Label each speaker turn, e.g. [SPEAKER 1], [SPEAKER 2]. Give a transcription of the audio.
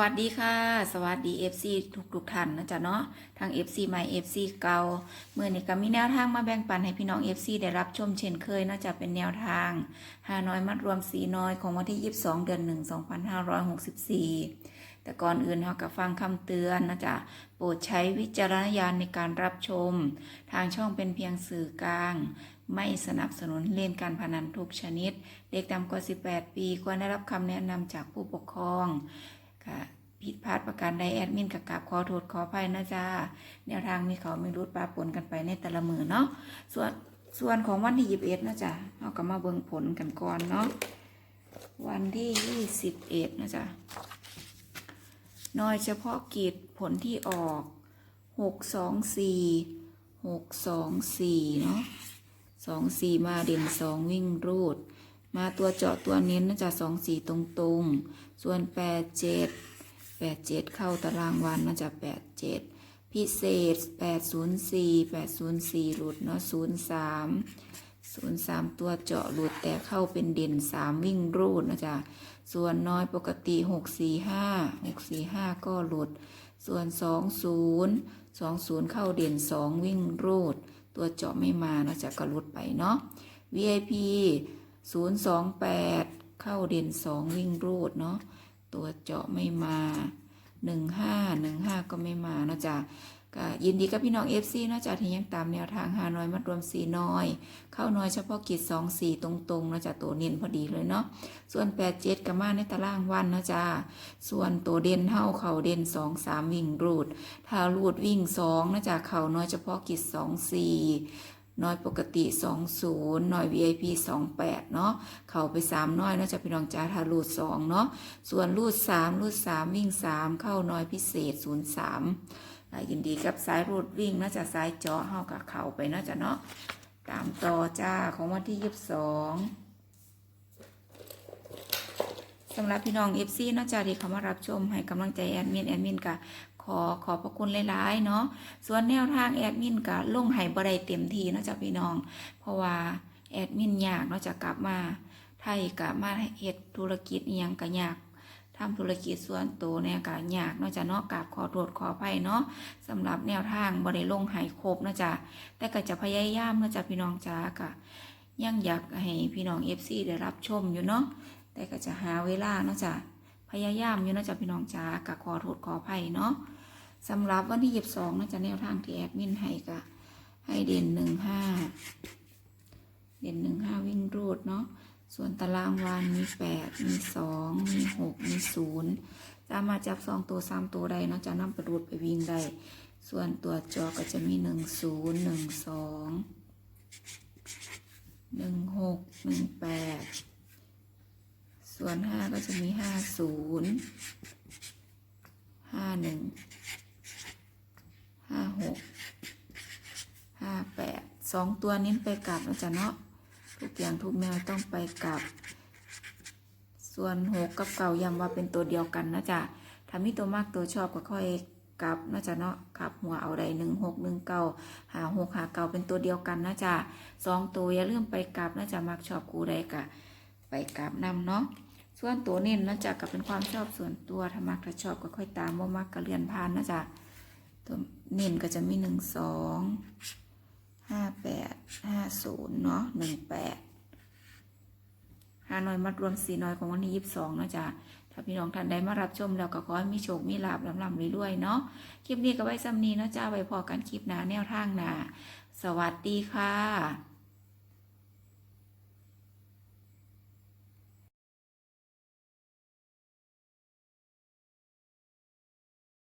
[SPEAKER 1] วัสดีค่ะ สวัสดี FC ทุกทุกท่านนะจ๊ะเนาะทาง FC ใหม่ FC เก่าเมื่อนี้ก็มีแนวทางมาแบ่งปันให้พี่น้อง FC ได้รับชมเช่นเคยนะจ๊ะเป็นแนวทางหาน้อยมัดรวมสีน้อยของวันที่ 22 เดือน 1 2564 แต่ก่อนอื่นเราก็ฟังคำเตือนนะจ๊ะโปรดใช้วิจารณญาณในการรับชม ทางช่องเป็นเพียงสื่อกลางไม่สนับสนุนเล่นการพนันทุกชนิด เด็กต่ำกว่า 18 ปี ควรได้รับคำแนะนำจากผู้ปกครอง ค่ะผิดพลาดประการใดแอดมินกับกราบขอโทษขออภัยนะจ๊ะแนวทางมีเขาไม่รู้ปลาปนกันไปในแต่ละมือเนาะส่วนส่วนของวันที่21นะจ๊ะเราก็มาเบิ่งผลกันก่อนเนาะวันที่21นะจ๊ะน้อยเฉพาะกิจผลที่ออก624 624เนาะสองสี่มาเด่นสองวิ่งรูด มาตัวเจาะตัวเน้นน่าจะสองสี่ตรงตรงๆ ส่วนแปดเจ็ดแปดเจ็ดเข้าตารางวันน่าจะแปดเจ็ดพิเศษแปดศูนย์สี่แปดศูนย์สี่หลุดเนาะศูนย์สามศูนย์สามตัวเจาะหลุดแต่เข้าเป็นเด่นสามวิ่งรูดนะจ๊ะส่วนน้อยปกติหกสี่ห้าหกสี่ห้าก็หลุด ส่วนสองศูนย์สองศูนย์เข้าเด่นสองวิ่งรูด ตัวเจาะไม่มานะจะกระลุดไปเนาะ VIP 028เข้าเด่น2วิ่งรูดเนาะตัวเจาะไม่มา15 15ก็ไม่มาเนาะจ๊ะก็ยินดีกับพี่น้อง FC เนาะจ๊ะที่ยังตามแนวทางหาน้อยมัดรวมสีน้อย เข้าน้อยเฉพาะกิจ2 4ตรงๆเนาะจ๊ะตัวเน้นพอดีเลยเนาะส่วน8 7กับมาในตารางวันเนาะจ๊ะส่วนตัวเด่นเท่าเข่าเด่น2 3วิ่งรูดถ้ารูดวิ่ง2นะจ๊ะเข่าน้อยเฉพาะกิจ2 4 น้อยปกติ 20น้อย VIP 28 เนาะเข้าไป 3 น้อยเนาะจะพี่น้องจ้าถ้ารูด2เนาะส่วนรูด 3 รูด 3 วิ่ง 3 เข้าน้อยพิเศษ 03ยินดีกับสายรูดวิ่งนะจะสายเจาะเฮากับเข้าไปเนาะจะเนาะตามต่อจ้าของวันที่22สำหรับพี่น้อง FC เนาะจ้าที่เขามารับชมให้กำลังใจแอดมินแอดมินกะ ขอขอบพระคุณหลายๆเนาะส่วนแนวทางแอดมินก็ลงให้บ่ได้เต็มทีเนาะจ้ะพี่น้อง เพราะว่าแอดมินยากเนาะจะกลับมาไทยก็มาเฮ็ดธุรกิจอียังก็ยากทำธุรกิจส่วนตัวเนี่ยก็ยากเนาะจ้ะเนาะกราบขอโทษขออภัยเนาะสำหรับแนวทางบ่ได้ลงให้ครบเนาะจ้ะแต่ก็จะพยายามเนาะจ้ะพี่น้องจ้าก็ยังอยากให้พี่น้อง FC ได้รับชมอยู่เนาะแต่ก็จะหาเวลาเนาะจ้ะพยายามอยู่เนาะจ้ะพี่น้องจ้าก็ขอโทษขออภัยเนาะ สำหรับวันที่ยีิบสองนะจะแนวทางที่แอดมินให้ก็ให้เด่นหนึ่งห้าเด่นหนึ่งห้าวิ่งรูดเนาะส่วนตารางวันมีแปดมีสองมีหกมีศูนย์จะมาจับสองตัวสามตัวใดเนาะจะนำไปรูดไปวิ่งได้ ส่วนตัวจอก็จะมีหนึ่งศูนย์หนึ่งสองหนึ่งหกหนึ่งแปดส่วนห้าก็จะมีห้าศูนย์ห้าหนึ่ง ห้าหกห้าแปด สองตัวนี้ไปกลับนะจ๊ะเนาะทุกอย่างทุกแนวต้องไปกลับ ส่วนหกกับเก่าย้ำว่าเป็นตัวเดียวกันนะจ๊ะถ้ามีตัวมากตัวชอบก็ค่อยกลับนะจ๊ะเนาะกลับหัวเอาใดหนึ่งหกหนึ่งเก้าหาหกหาเก่าเป็นตัวเดียวกันนะจ๊ะสองตัวอย่าลืมไปกลับนะจ๊ะมักชอบกูใดกะไปกลับนำเนาะส่วนตัวเน้นนะจ๊ะก็เป็นความชอบส่วนตัวถ้ามักถ้าชอบก็ค่อยตามว่ามักก็เรียนผ่านนะจ๊ะตัวเน้นก็จะมีหนึ่งสอง ห้าแปดห้าศูนย์เนาะหนึ่งแปดห้าน้อยมัดรวมสี่น้อยของวันที่ยี่สิบสองนะจ๊ะถ้าพี่น้องท่านใดมารับชมแล้วก็ขอให้มีโชค มีลาบลำลำรวยๆเนาะ คลิปนี้ก็ไว้ซ้ำนี้นะจ๊ะไว้พอกันคลิปหนาแนวทางหนา สวัสดีค่ะ